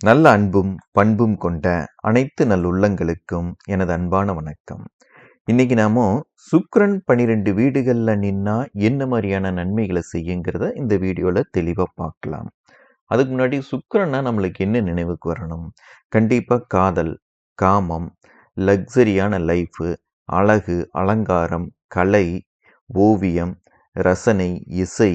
நல்ல அன்பும் பண்பும் கொண்ட அனைத்து நல்லுள்ளங்களுக்கும் எனது அன்பான வணக்கம். இன்னைக்கு நாம சுக்ரன் பனிரெண்டு வீடுகளில் நின்னா என்ன மாதிரியான நன்மைகளை செய்யுங்கிறத இந்த வீடியோவில் தெளிவாக பார்க்கலாம். அதுக்கு முன்னாடி சுக்கிரன்னா நம்மளுக்கு என்ன நினைவுக்கு வரணும்? கண்டிப்பாக காதல் காமம் லக்ஸரியான லைஃபு அழகு அலங்காரம் கலை ஓவியம் ரசனை இசை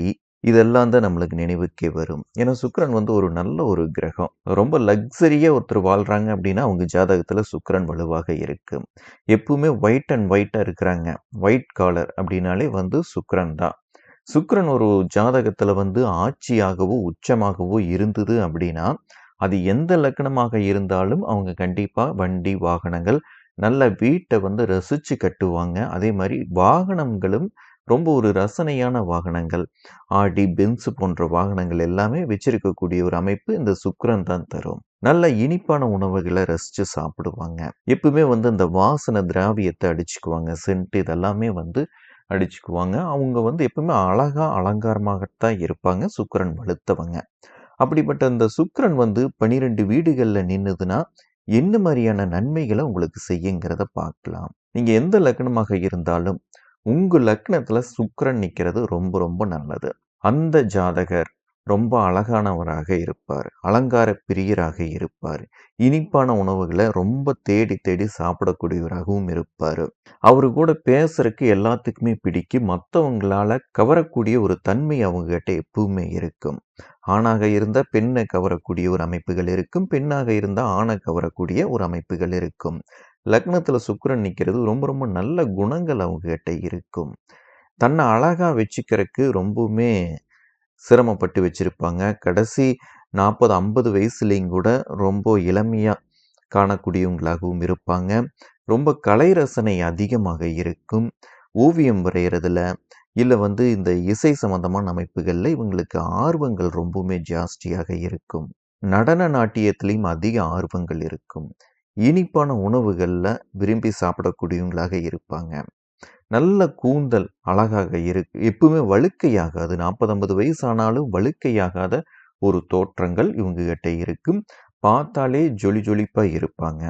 இதெல்லாம் தான் நம்மளுக்கு நினைவுக்கே வரும். ஏன்னா சுக்கரன் வந்து ஒரு நல்ல ஒரு கிரகம். ரொம்ப லக்ஸரியாக ஒருத்தர் வாழ்கிறாங்க அப்படின்னா அவங்க ஜாதகத்தில் சுக்கரன் வலுவாக இருக்குது எப்பவுமே ஒயிட் அண்ட் ஒயிட்டாக இருக்கிறாங்க. ஒயிட் காலர் அப்படின்னாலே வந்து சுக்கரன் தான். சுக்கரன் ஒரு ஜாதகத்தில் வந்து ஆட்சியாகவோ உச்சமாகவோ இருந்தது அப்படின்னா அது எந்த லக்கணமாக இருந்தாலும் அவங்க கண்டிப்பாக வண்டி வாகனங்கள் நல்ல வீட்டை வந்து ரசித்து கட்டுவாங்க. அதே மாதிரி வாகனங்களும் ரொம்ப ஒரு ரசனையான வாகனங்கள். ஆடி பென்ஸ் போன்ற வாகனங்கள் எல்லாமே வச்சிருக்கக்கூடிய ஒரு அமைப்பு இந்த சுக்கரன் தான் தரும். நல்ல இனிப்பான உணவுகளை ரசித்து சாப்பிடுவாங்க. எப்பவுமே வந்து அந்த வாசனை திராவியத்தை அடிச்சுக்குவாங்க. சென்ட் இதெல்லாமே வந்து அடிச்சுக்குவாங்க. அவங்க வந்து எப்பவுமே அழகா அலங்காரமாகத்தான் இருப்பாங்க. சுக்கரன் வலுத்தவங்க. அப்படிப்பட்ட இந்த சுக்கரன் வந்து பனிரெண்டு வீடுகளில் நின்றுதுன்னா என்ன மாதிரியான நன்மைகளை உங்களுக்கு செய்யுங்கிறத பார்க்கலாம். நீங்கள் எந்த லக்னமாக இருந்தாலும் உங்க லக்னத்துல சுக்கரன் நிக்கிறது ரொம்ப ரொம்ப நல்லது. அந்த ஜாதகர் ரொம்ப அழகானவராக இருப்பார். அலங்கார பிரியராக இருப்பார். இனிப்பான உணவுகளை ரொம்ப தேடி தேடி சாப்பிடக்கூடியவராகவும் இருப்பார். அவரு கூட பேசுறதுக்கு எல்லாத்துக்குமே பிடிக்கும். மற்றவங்களால கவரக்கூடிய ஒரு தன்மை அவங்ககிட்ட எப்பவுமே இருக்கும். ஆணாக இருந்தால் பெண்ணை கவரக்கூடிய ஒரு அமைப்புகள் இருக்கும். பெண்ணாக இருந்தால் ஆணை கவரக்கூடிய ஒரு அமைப்புகள் இருக்கும். லக்னத்தில் சுக்கரன் நிற்கிறது ரொம்ப ரொம்ப நல்ல குணங்கள் அவங்கக்கிட்ட இருக்கும். தன்னை அழகாக வச்சுக்கிறதுக்கு ரொம்பவுமே சிரமப்பட்டு வச்சுருப்பாங்க. கடைசி நாற்பது ஐம்பது வயசுலேயும் கூட ரொம்ப இளமையாக காணக்கூடியவங்களாகவும் இருப்பாங்க. ரொம்ப கலை ரசனை அதிகமாக இருக்கும். ஓவியம் வரைகிறதுல இல்லை வந்து இந்த இசை சம்பந்தமான அமைப்புகளில் இவங்களுக்கு ஆர்வங்கள் ரொம்பவுமே ஜாஸ்தியாக இருக்கும். நடன நாட்டியத்திலையும் அதிக ஆர்வங்கள் இருக்கும். இனிப்பான உணவுகளில் விரும்பி சாப்பிடக்கூடியவங்களாக இருப்பாங்க. நல்ல கூந்தல் அழகாக இருக்கு எப்பவுமே வழுக்கையாகாது. நாற்பது ஐம்பது வயசானாலும் வழுக்கையாகாத ஒரு தோற்றங்கள் இவங்ககிட்ட இருக்கும். பார்த்தாலே ஜொலி ஜொலிப்பாக இருப்பாங்க.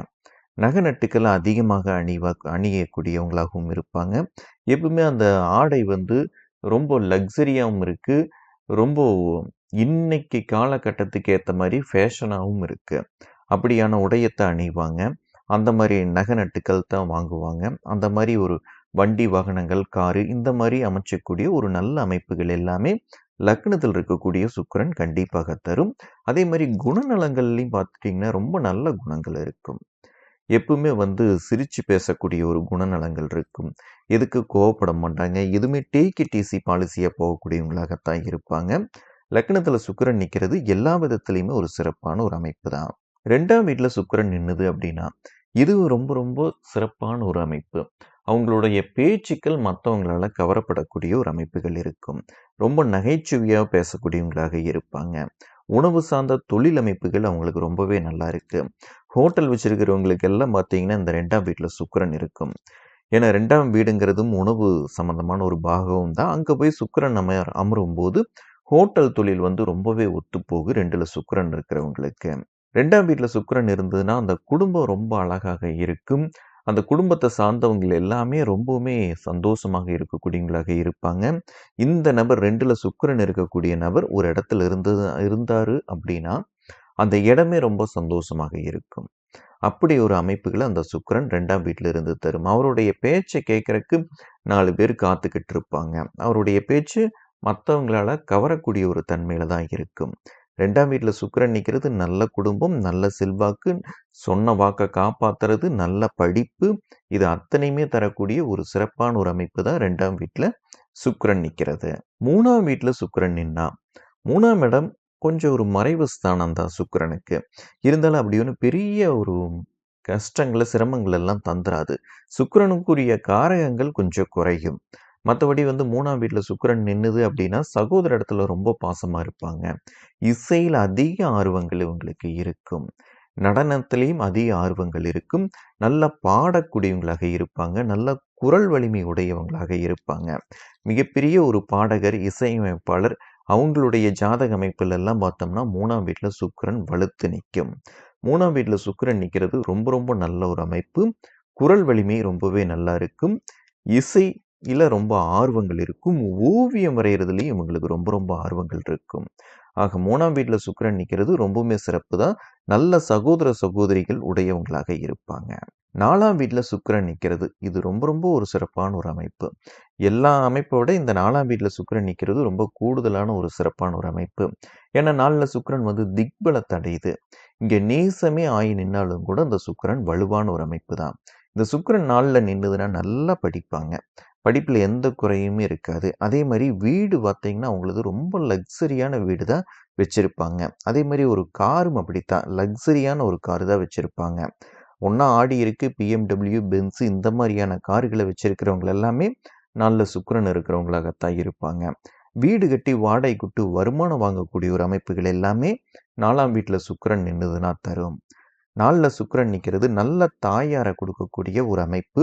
நகை நட்டுக்களை அதிகமாக அணிவா அணியக்கூடியவங்களாகவும் இருப்பாங்க. எப்பவுமே அந்த ஆடை வந்து ரொம்ப லக்ஸரியாகவும் இருக்குது ரொம்ப இன்னைக்கு காலகட்டத்துக்கு ஏற்ற மாதிரி ஃபேஷனாகவும் இருக்குது அப்படியான உடையத்தை அணிவாங்க. அந்த மாதிரி நகை நட்டுக்கள் தான் வாங்குவாங்க. அந்த மாதிரி ஒரு வண்டி வாகனங்கள் காரு இந்த மாதிரி அமைச்சக்கூடிய ஒரு நல்ல அமைப்புகள் எல்லாமே லக்னத்தில் இருக்கக்கூடிய சுக்கரன் கண்டிப்பாக தரும். அதே மாதிரி குணநலங்கள்லையும் பார்த்துட்டிங்கன்னா ரொம்ப நல்ல குணங்கள் இருக்கும். எப்பவுமே வந்து சிரித்து பேசக்கூடிய ஒரு குணநலங்கள் இருக்கும். எதுக்கு கோவப்பட மாட்டாங்க? எதுவுமே டேக்கி டிசி பாலிசியாக போகக்கூடியவங்களாகத்தான் இருப்பாங்க. லக்னத்தில் சுக்கரன் நிற்கிறது எல்லா விதத்துலேயுமே ஒரு சிறப்பான ஒரு அமைப்பு தான். ரெண்டாம் வீட்டில் சுக்கரன் நின்றுது அப்படின்னா இது ரொம்ப ரொம்ப சிறப்பான ஒரு அமைப்பு. அவங்களுடைய பேச்சுக்கள் மற்றவங்களால கவரப்படக்கூடிய ஒரு அமைப்புகள் இருக்கும். ரொம்ப நகைச்சுவையாக பேசக்கூடியவங்களாக இருப்பாங்க. உணவு சார்ந்த தொழில் அமைப்புகள் அவங்களுக்கு ரொம்பவே நல்லா இருக்குது ஹோட்டல் வச்சுருக்கிறவங்களுக்கு எல்லாம் பார்த்தீங்கன்னா இந்த ரெண்டாம் வீட்டில் சுக்கரன் இருக்கும். ஏன்னா ரெண்டாம் வீடுங்கிறதும் உணவு சம்மந்தமான ஒரு பாகமும் தான். அங்கே போய் சுக்கரன் நம்ம அமரும் போது ஹோட்டல் தொழில் வந்து ரொம்பவே ஒத்துப்போகு ரெண்டில் சுக்கரன் இருக்கிறவங்களுக்கு. ரெண்டாம் வீட்டில் சுக்கரன் இருந்ததுன்னா அந்த குடும்பம் ரொம்ப அழகாக இருக்கும். அந்த குடும்பத்தை சார்ந்தவங்க எல்லாமே ரொம்பவுமே சந்தோஷமாக இருக்கக்கூடியவங்களாக இருப்பாங்க. இந்த நபர் ரெண்டில் சுக்கரன் இருக்கக்கூடிய நபர் ஒரு இடத்துல இருந்தது இருந்தார் அப்படின்னா அந்த இடமே ரொம்ப சந்தோஷமாக இருக்கும். அப்படி ஒரு அமைப்புகளை அந்த சுக்கரன் ரெண்டாம் வீட்டில் இருந்து தரும். அவருடைய பேச்சை கேட்குறக்கு நாலு பேர் காத்துக்கிட்டு இருப்பாங்க. அவருடைய பேச்சு மற்றவங்களால் கவரக்கூடிய ஒரு தன்மையில் தான் இருக்கும். ரெண்டாம் வீட்டில் சுக்கரன் நிற்கிறது நல்ல குடும்பம் நல்ல செல்வாக்கு சொன்ன வாக்கை காப்பாத்துறது நல்ல படிப்பு. இது அத்தனையுமே தரக்கூடிய ஒரு சிறப்பான ஒரு அமைப்பு தான் ரெண்டாம் வீட்டில் சுக்கரன் நிற்கிறது மூணாம் வீட்டில் சுக்கரன் நின்னா மூணாம் இடம் கொஞ்சம் ஒரு மறைவு ஸ்தானம் தான் சுக்கரனுக்கு. இருந்தாலும் அப்படி ஒன்று பெரிய ஒரு கஷ்டங்களை சிரமங்கள் எல்லாம் தந்துராது. சுக்கரனுக்குரிய காரகங்கள் கொஞ்சம் குறையும். மற்றபடி வந்து மூணாம் வீட்டில் சுக்கரன் நின்றுது அப்படின்னா சகோதர இடத்துல ரொம்ப பாசமாக இருப்பாங்க. இசையில் அதிக ஆர்வங்கள் இவங்களுக்கு இருக்கும். நடனத்திலையும் அதிக ஆர்வங்கள் இருக்கும். நல்லா பாடக்கூடியவங்களாக இருப்பாங்க. நல்ல குரல் வலிமை உடையவங்களாக இருப்பாங்க. மிகப்பெரிய ஒரு பாடகர் இசையமைப்பாளர் அவங்களுடைய ஜாதக அமைப்புலெல்லாம் பார்த்தோம்னா மூணாம் வீட்டில் சுக்கரன் வலுத்து நிற்கும். மூணாம் வீட்டில் சுக்கரன் நிற்கிறது ரொம்ப ரொம்ப நல்ல ஒரு அமைப்பு. குரல் வலிமை ரொம்பவே நல்லா இருக்கும். இசை இல்லை ரொம்ப ஆர்வங்கள் இருக்கும். ஓவியம் வரைகிறதுலையும் இவங்களுக்கு ரொம்ப ரொம்ப ஆர்வங்கள் இருக்கும். ஆக மூணாம் வீட்டில் சுக்கரன் நிற்கிறது ரொம்பவுமே சிறப்பு தான். நல்ல சகோதர, சகோதரிகள் உடையவங்களாக இருப்பாங்க. நாலாம் வீட்டில் சுக்கிரன் நிற்கிறது இது ரொம்ப ரொம்ப ஒரு சிறப்பான ஒரு அமைப்பு. எல்லா அமைப்பை விட இந்த நாலாம் வீட்டில் சுக்கரன் நிற்கிறது ரொம்ப கூடுதலான ஒரு சிறப்பான ஒரு அமைப்பு. ஏன்னா நாளில் சுக்கரன் வந்து திக்பலத்தை அடையுது. இங்கே நேசமே ஆயி நின்னாலும் கூட அந்த சுக்கிரன் வலுவான ஒரு அமைப்பு தான். இந்த சுக்கரன் நாளில் நின்றுதுன்னா நல்லா படிப்பாங்க. படிப்பில் எந்த குறையுமே இருக்காது. அதே மாதிரி வீடு பார்த்தீங்கன்னா, அவங்களது ரொம்ப லக்ஸரியான வீடு தான் வச்சுருப்பாங்க அதே மாதிரி ஒரு காரும் அப்படித்தான். லக்ஸரியான ஒரு கார் தான் வச்சுருப்பாங்க ஒன்றா ஆடி இருக்குது பிஎம்டபிள்யூ பென்ஸு இந்த மாதிரியான கார்களை வச்சுருக்கிறவங்க எல்லாமே நல்ல சுக்கரன் இருக்கிறவங்களாகத்தான் இருப்பாங்க. வீடு கட்டி வாடகை விட்டு வருமானம் வாங்கக்கூடிய ஒரு அமைப்புகள் எல்லாமே நாலாம் வீட்டில் சுக்கரன் நின்றுதுன்னா தரும். நாளில் சுக்கரன் நிற்கிறது நல்ல தாயாரை கொடுக்கக்கூடிய ஒரு அமைப்பு.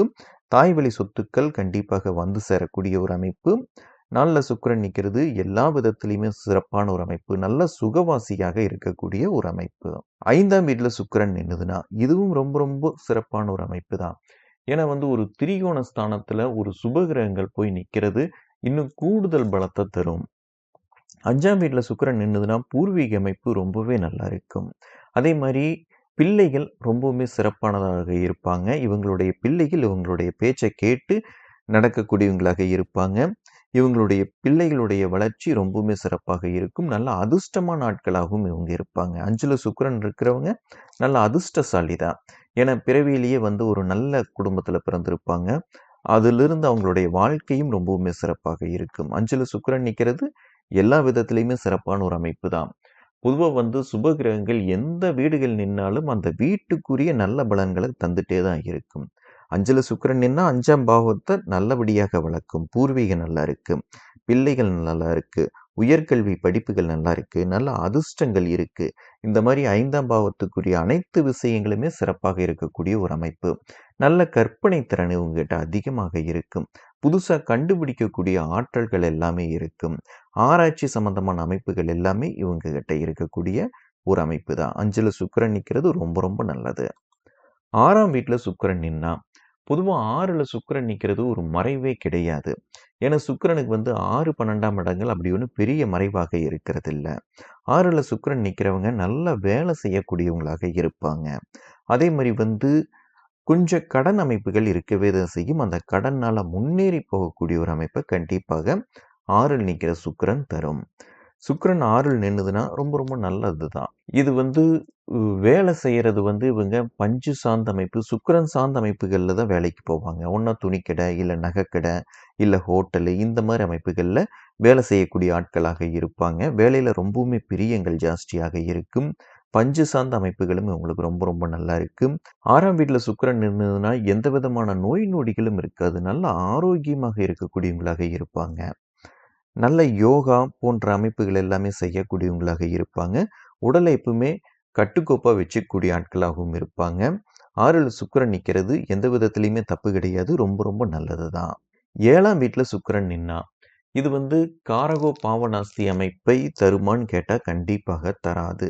தாய் வழி சொத்துக்கள் கண்டிப்பாக வந்து சேரக்கூடிய ஒரு அமைப்பு. 4ல சுக்கிரன் நிற்கிறது எல்லா விதத்திலையுமே சிறப்பான ஒரு அமைப்பு. நல்ல சுகவாசியாக இருக்கக்கூடிய ஒரு அமைப்பு. ஐந்தாம் வீட்டில் சுக்கிரன் நின்றுதுன்னா இதுவும் ரொம்ப ரொம்ப சிறப்பான ஒரு அமைப்பு தான். ஏன்னா வந்து ஒரு திரிகோண ஸ்தானத்தில் ஒரு சுபகிரகங்கள் போய் நிற்கிறது இன்னும் கூடுதல் பலத்தை தரும். அஞ்சாம் வீட்டில் சுக்கிரன் நின்றுதுன்னா பூர்வீக அமைப்பு ரொம்பவே நல்லா இருக்கும். அதே மாதிரி பிள்ளைகள் ரொம்பவுமே சிறப்பானதாக இருப்பாங்க. இவங்களுடைய பிள்ளைகள் இவங்களுடைய பேச்சை கேட்டு நடக்கக்கூடியவங்களாக இருப்பாங்க. இவங்களுடைய பிள்ளைகளுடைய வளர்ச்சி ரொம்பவுமே சிறப்பாக இருக்கும். நல்ல அதிர்ஷ்டமான ஆட்களாகவும் இவங்க இருப்பாங்க. 5ல சுக்கிரன் இருக்கிறவங்க நல்ல அதிர்ஷ்டசாலி தான். ஏன்னா பிறவியிலேயே வந்து ஒரு நல்ல குடும்பத்தில் பிறந்திருப்பாங்க. அதிலிருந்து அவங்களுடைய வாழ்க்கையும் ரொம்பவுமே சிறப்பாக இருக்கும். 5ல சுக்கிரன் நிற்கிறது எல்லா விதத்துலேயுமே சிறப்பான ஒரு அமைப்பு தான். பொதுவாக வந்து சுபகிரகங்கள் எந்த வீடுகள் நின்னாலும் அந்த வீட்டுக்குரிய நல்ல பலன்களை தந்துட்டே தான் இருக்கும். அஞ்சல சுக்கிரன் நின்னா அஞ்சாம் பாவத்தை நல்லபடியாக வளர்க்கும். பூர்வீகம் நல்லா இருக்கு. பிள்ளைகள் நல்லா இருக்கு. உயர்கல்வி படிப்புகள் நல்லா இருக்கு. நல்ல அதிர்ஷ்டங்கள் இருக்கு. இந்த மாதிரி ஐந்தாம் பாவத்துக்குரிய அனைத்து விஷயங்களுமே சிறப்பாக இருக்கக்கூடிய ஒரு அமைப்பு. நல்ல கற்பனை திறன் இவங்ககிட்ட அதிகமாக இருக்கும். புதுசாக கண்டுபிடிக்கக்கூடிய ஆற்றல்கள் எல்லாமே இருக்கும். ஆராய்ச்சி சம்பந்தமான அமைப்புகள் எல்லாமே இவங்க கிட்ட இருக்கக்கூடிய ஒரு அமைப்பு தான். அஞ்சில் சுக்கரன் நிற்கிறது ரொம்ப ரொம்ப நல்லது. ஆறாம் வீட்டில் சுக்கரன் நின்னா, பொதுவா 6ல சுக்கிரன் நிற்கிறது ஒரு மறைவே கிடையாது. ஏன்னா சுக்கரனுக்கு வந்து 6, 12ஆம் இடங்கள் அப்படி ஒன்று பெரிய மறைவாக இருக்கிறதில்ல. 6ல சுக்கிரன் நிக்கிறவங்க நல்ல வேலை செய்யக்கூடியவங்களாக இருப்பாங்க. அதே மாதிரி வந்து கொஞ்சம் கடன் அமைப்புகள் இருக்கவே தான் செய்யும். அந்த கடனால் முன்னேறி போகக்கூடிய ஒரு அமைப்பை கண்டிப்பாக ஆறில் நிற்கிற சுக்கரன் தரும். சுக்கிரன் 6ல் நின்னதுன்னா ரொம்ப ரொம்ப நல்லது தான். இது வந்து வேலை செய்கிறது வந்து இவங்க பஞ்சு சார்ந்த அமைப்பு, சுக்கரன் சார்ந்த அமைப்புகளில் தான் வேலைக்கு போவாங்க. ஒன்றா துணிக்கடை, இல்லை நகைக்கடை, இல்லை ஹோட்டலு இந்த மாதிரி அமைப்புகளில் வேலை செய்யக்கூடிய ஆட்களாக இருப்பாங்க. வேலையில் ரொம்பவுமே பிரியங்கள் ஜாஸ்தியாக இருக்கும். பஞ்சு சார்ந்த அமைப்புகளும் இவங்களுக்கு ரொம்ப ரொம்ப நல்லா இருக்குது ஆறாம் வீட்டில் சுக்கிரன் இருந்ததுன்னா எந்த விதமான நோய் நொடிகளும் இருக்காது. நல்ல ஆரோக்கியமாக இருக்கக்கூடியவங்களாக இருப்பாங்க. நல்ல யோகா போன்ற அமைப்புகள் எல்லாமே செய்யக்கூடியவங்களாக இருப்பாங்க. உடலை எப்பவுமே கட்டுக்கோப்பாக வச்சுக்கூடிய ஆட்களாகவும் இருப்பாங்க. ஆறில் சுக்கிரன் நிற்கிறது எந்த விதத்துலேயுமே தப்பு கிடையாது. ரொம்ப ரொம்ப நல்லது தான். ஏழாம் வீட்டில் சுக்கிரன் நின்னா, இது வந்து காரகோ பாவநாஸ்தி அமைப்பை தருமான்னு கேட்டால் கண்டிப்பாக தராது.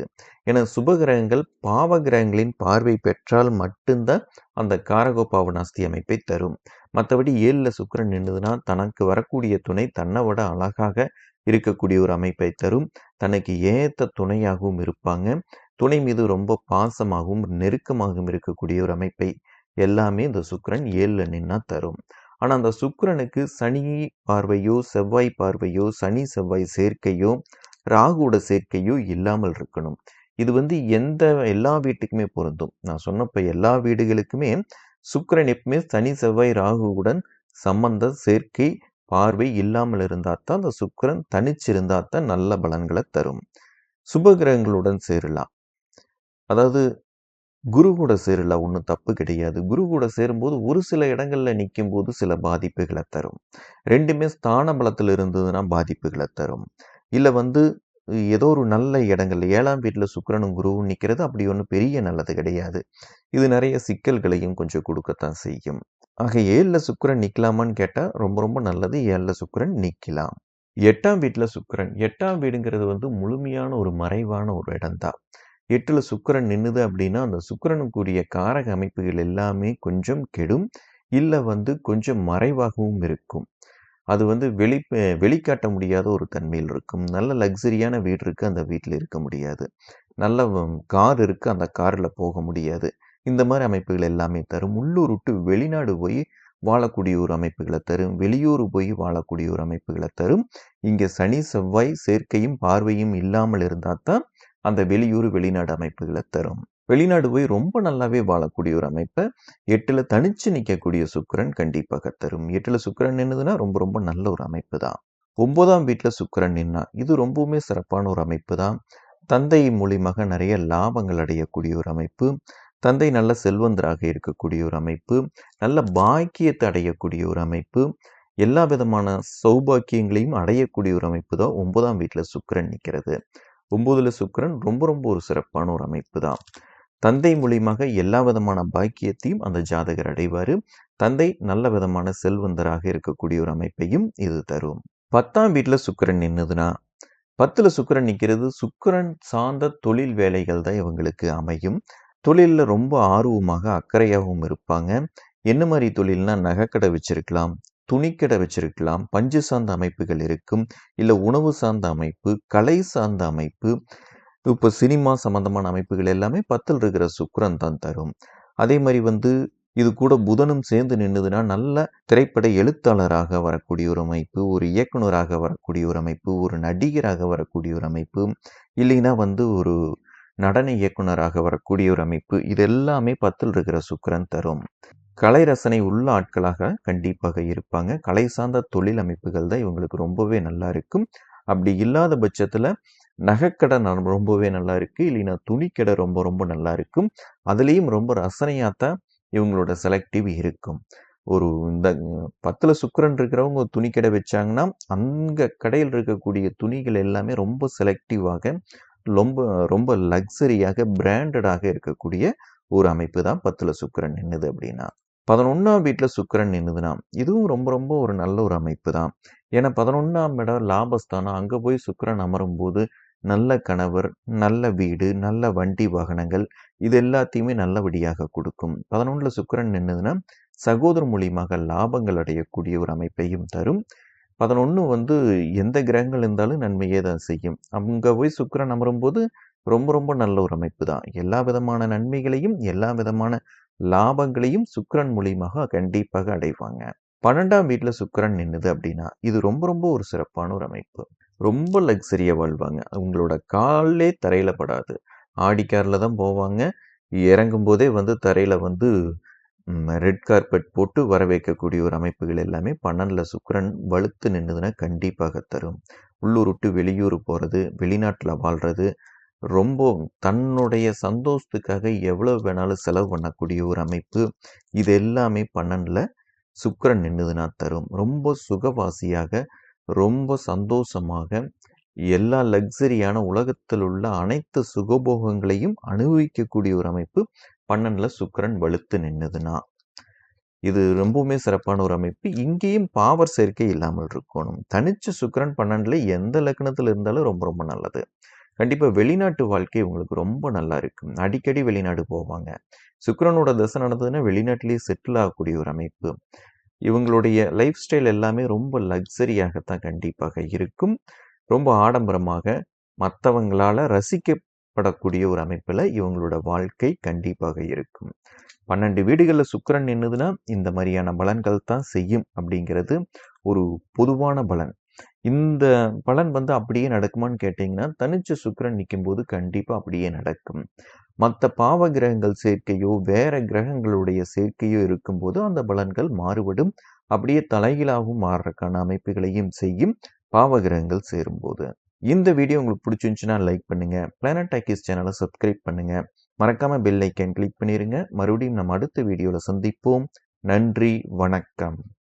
ஏன்னா சுபகிரகங்கள் பாவ கிரகங்களின் பார்வை பெற்றால் மட்டும்தான் அந்த காரகோ பாவநாஸ்தி அமைப்பை தரும். மற்றபடி ஏழில் சுக்கரன் நின்றுதுன்னா தனக்கு வரக்கூடிய துணை தன்னை விட அழகாக இருக்கக்கூடிய ஒரு அமைப்பை தரும். தனக்கு ஏத்த துணையாகவும் இருப்பாங்க. துணை மீது ரொம்ப பாசமாகவும், நெருக்கமாகவும் இருக்கக்கூடிய ஒரு அமைப்பை எல்லாமே இந்த சுக்கரன் ஏழில் நின்னா தரும். ஆனால் அந்த சுக்கிரனுக்கு சனி பார்வையோ, செவ்வாய் பார்வையோ, சனி செவ்வாய் சேர்க்கையோ, ராகுவோட சேர்க்கையோ இல்லாமல் இருக்கணும். இது வந்து எந்த எல்லா வீட்டுக்குமே பொருந்தும். நான் சொன்னப்போ எல்லா வீடுகளுக்குமே சுக்கரன் எப்பவுமே சனி, செவ்வாய், ராகுவுடன் சம்பந்த சேர்க்கை, பார்வை இல்லாமல் இருந்தால் தான் அந்த சுக்கரன் தனிச்சிருந்தால் தான் நல்ல பலன்களை தரும். சுபகிரகங்களுடன் சேரலாம். அதாவது குரு கூட சேரல ஒன்றும் தப்பு கிடையாது. குரு கூட சேரும்போது ஒரு சில இடங்களில் நிற்கும் போது சில பாதிப்புகளை தரும். ரெண்டுமே ஸ்தான பலத்தில் இருந்ததுன்னா பாதிப்புகளை தரும். இல்லை வந்து ஏதோ ஒரு நல்ல இடங்கள்ல ஏழாம் வீட்டில் சுக்கரனும் குருவும் நிற்கிறது அப்படி ஒன்றும் பெரிய நல்லது கிடையாது. இது நிறைய சிக்கல்களையும் கொஞ்சம் கொடுக்கத்தான் செய்யும். ஆக ஏழில் சுக்கரன் நிற்கலாமான்னு கேட்டால் ரொம்ப ரொம்ப நல்லது. ஏழில் சுக்கிரன் நிற்கலாம் எட்டாம் வீட்டில் சுக்கரன் எட்டாம் வீடுங்கிறது வந்து முழுமையான ஒரு மறைவான ஒரு இடம்தான் எட்டில் சுக்கிரன் நின்றுது அப்படின்னா அந்த சுக்கிரனுக்குரிய காரக அமைப்புகள் எல்லாமே கொஞ்சம் கெடும். இல்லை வந்து கொஞ்சம் மறைவாகவும் இருக்கும். அது வந்து வெளி வெளிக்காட்ட முடியாத ஒரு தன்மையில் இருக்கும். நல்ல லக்ஸரியான வீடு இருக்குது அந்த வீட்டில் இருக்க முடியாது. நல்ல கார் இருக்குது அந்த காரில் போக முடியாது. இந்த மாதிரி அமைப்புகள் எல்லாமே தரும். உள்ளூர் விட்டு வெளிநாடு போய் வாழக்கூடிய ஒரு அமைப்புகளை தரும். வெளியூர் போய் வாழக்கூடிய ஒரு அமைப்புகளை தரும். இங்கே சனி செவ்வாய் சேர்க்கையும் பார்வையும் இல்லாமல் இருந்தால் தான் அந்த வெளியூர் வெளிநாடு அமைப்புகளை தரும். வெளிநாடு போய் ரொம்ப நல்லாவே வாழக்கூடிய ஒரு அமைப்பை எட்டில் தனிச்சு நிற்கக்கூடிய சுக்கரன் கண்டிப்பாக தரும். எட்டில் சுக்கரன் நின்றுதுன்னா ரொம்ப ரொம்ப நல்ல ஒரு அமைப்பு தான். ஒன்பதாம் வீட்டில் சுக்கரன் நின்னா இது ரொம்பவுமே சிறப்பான ஒரு அமைப்பு தான். தந்தை மூலியமாக நிறைய லாபங்கள் அடையக்கூடிய ஒரு அமைப்பு. தந்தை நல்ல செல்வந்தராக இருக்கக்கூடிய ஒரு அமைப்பு. நல்ல பாக்கியத்தை அடையக்கூடிய ஒரு அமைப்பு. எல்லா விதமான சௌபாக்கியங்களையும் அடையக்கூடிய ஒரு அமைப்பு தான் ஒன்பதாம் வீட்டில் சுக்கரன் நிற்கிறது ஒன்பதுல சுக்கரன் ரொம்ப ரொம்ப ஒரு சிறப்பான ஒரு அமைப்பு தான். தந்தை மூலியமாக எல்லா விதமான பாக்கியத்தையும் அந்த ஜாதகர் அடைவார். தந்தை நல்ல விதமான செல்வந்தராக இருக்கக்கூடிய ஒரு அமைப்பையும் இது தரும். பத்தாம் வீட்டில் சுக்கரன் நின்றுதுன்னா பத்தில் சுக்கரன் நிற்கிறது சுக்கரன் சார்ந்த தொழில் வேலைகள் தான் இவங்களுக்கு அமையும். தொழிலில் ரொம்ப ஆர்வமாக அக்கறையாகவும் இருப்பாங்க. என்ன மாதிரி தொழில்னா நகைக்கடை வச்சிருக்கலாம். துணிக்கடை வச்சிருக்கலாம் பஞ்சு சார்ந்த அமைப்புகள் இருக்கும் இல்லை உணவு சார்ந்த அமைப்பு கலை சார்ந்த அமைப்பு இப்போ சினிமா சம்பந்தமான அமைப்புகள் எல்லாமே பத்தில் இருக்கிற சுக்கரன் தான் தரும். அதே மாதிரி வந்து இது கூட புதனும் சேர்ந்து நின்றுதுன்னா நல்ல திரைப்பட எழுத்தாளராக வரக்கூடிய ஒரு அமைப்பு ஒரு இயக்குனராக வரக்கூடிய ஒரு அமைப்பு ஒரு நடிகராக வரக்கூடிய ஒரு அமைப்பு இல்லைன்னா வந்து ஒரு நடன இயக்குனராக வரக்கூடிய ஒரு அமைப்பு இது எல்லாமே பத்தில் இருக்கிற சுக்கரன் தரும். கலை ரசனை உள்ள ஆட்களாக கண்டிப்பாக இருப்பாங்க. கலை சார்ந்த தொழில் அமைப்புகள் தான் இவங்களுக்கு ரொம்பவே நல்லா இருக்கும். அப்படி இல்லாத பட்சத்தில் நகைக்கடை ரொம்பவே நல்லா இருக்குது இல்லைன்னா துணிக்கடை ரொம்ப ரொம்ப நல்லா இருக்கும். அதுலேயும் ரொம்ப ரசனையாகத்தான் இவங்களோட செலக்டிவ் இருக்கும். ஒரு இந்த பத்தில் சுக்கரன் இருக்கிறவங்க துணிக்கடை வச்சாங்கன்னா அங்கே கடையில் இருக்கக்கூடிய துணிகள் எல்லாமே ரொம்ப செலக்டிவாக ரொம்ப ரொம்ப லக்ஸரியாக பிராண்டடாக இருக்கக்கூடிய ஒரு அமைப்பு தான் பத்தில் சுக்கரன் என்னது அப்படின்னா. பதினொன்றாம் வீட்டில் சுக்கரன் நின்றுதுன்னா இதுவும் ரொம்ப ரொம்ப ஒரு நல்ல ஒரு அமைப்பு தான் ஏன்னா பதினொன்றாம் இடம் லாபஸ்தானம். அங்கே போய் சுக்கரன் அமரும் போது நல்ல கணவர் நல்ல வீடு நல்ல வண்டி வாகனங்கள் இது எல்லாத்தையுமே நல்லபடியாக கொடுக்கும். பதினொன்றில் சுக்கரன் நின்றுதுன்னா சகோதர மூலியமாக லாபங்கள் அடையக்கூடிய ஒரு அமைப்பையும் தரும். பதினொன்று வந்து எந்த கிரகங்கள் இருந்தாலும் நன்மையே தான் செய்யும். அங்கே போய் சுக்கரன் அமரும்போது ரொம்ப ரொம்ப நல்ல ஒரு அமைப்பு தான் எல்லா விதமான நன்மைகளையும் எல்லா விதமான லாபங்களையும் சுக்கரன் மூலியமாக கண்டிப்பாக அடைவாங்க. பன்னெண்டாம் வீட்டில் சுக்கரன் நின்றுது அப்படின்னா இது ரொம்ப ரொம்ப ஒரு சிறப்பான ஒரு அமைப்பு. ரொம்ப லக்ஸரியாக வாழ்வாங்க. அவங்களோட காலே தரையில் படாது. ஆடி காரில் தான் போவாங்க. இறங்கும் போதே வந்து தரையில் வந்து ரெட் கார்பெட் போட்டு வரவேற்கக்கூடிய ஒரு அமைப்புகள் எல்லாமே பன்னெண்டில் சுக்கரன் வலுத்து நின்றுதுன்னா கண்டிப்பாக தரும். உள்ளூர் விட்டு வெளியூர் போகிறது வெளிநாட்டில் வாழ்கிறது ரொம்ப தன்னுடைய சந்தோஷத்துக்காக எவ்வளோ வேணாலும் செலவு பண்ணக்கூடிய ஒரு அமைப்பு இது எல்லாமே பன்னெண்டில் சுக்கரன் நின்றுதுன்னா தரும். ரொம்ப சுகவாசியாக ரொம்ப சந்தோஷமாக எல்லா லக்ஸரியான உலகத்தில் உள்ள அனைத்து சுகபோகங்களையும் அனுபவிக்கக்கூடிய ஒரு அமைப்பு பன்னெண்டில் சுக்கரன் வலுத்து நின்றுதுன்னா இது ரொம்பவுமே சிறப்பான ஒரு அமைப்பு. இங்கேயும் பாவர் சேர்க்கை இல்லாமல் இருக்கணும். தனிச்சு சுக்கரன் பன்னெண்டில் எந்த லக்னத்தில் இருந்தாலும் ரொம்ப ரொம்ப நல்லது. கண்டிப்பாக வெளிநாட்டு வாழ்க்கை உங்களுக்கு ரொம்ப நல்லா இருக்கும். அடிக்கடி வெளிநாடு போவாங்க. சுக்கரனோட தசை நடந்ததுன்னா வெளிநாட்டிலேயே செட்டில் ஆகக்கூடிய ஒரு அமைப்பு. இவங்களுடைய லைஃப் ஸ்டைல் எல்லாமே ரொம்ப லக்ஸரியாகத்தான் கண்டிப்பாக இருக்கும். ரொம்ப ஆடம்பரமாக மற்றவங்களால் ரசிக்கப்படக்கூடிய ஒரு அமைப்பில் இவங்களோட வாழ்க்கை கண்டிப்பாக இருக்கும். பன்னெண்டு வீடுகளில் சுக்கரன் நின்றுதுன்னா இந்த மாதிரியான பலன்கள் தான் செய்யும் அப்படிங்கிறது ஒரு பொதுவான பலன். இந்த பலன் வந்து அப்படியே நடக்குமான்னு கேட்டிங்கன்னா தனிச்சு சுக்கரன் நிற்கும்போது கண்டிப்பாக அப்படியே நடக்கும். மற்ற பாவ கிரகங்கள் சேர்க்கையோ வேற கிரகங்களுடைய சேர்க்கையோ இருக்கும்போது அந்த பலன்கள் மாறுபடும். அப்படியே தலைகீழாகவும் மாறுறதுக்கான அமைப்புகளையும் செய்யும் பாவ கிரகங்கள் சேரும்போது. இந்த வீடியோ உங்களுக்கு பிடிச்சிருந்துச்சுன்னா லைக் பண்ணுங்க. பிளானட் டாக்கிஸ் சேனலை சப்ஸ்கிரைப் பண்ணுங்க. மறக்காம பெல் ஐக்கன் கிளிக் பண்ணிருங்க. மறுபடியும் நம்ம அடுத்த வீடியோவில் சந்திப்போம். நன்றி வணக்கம்.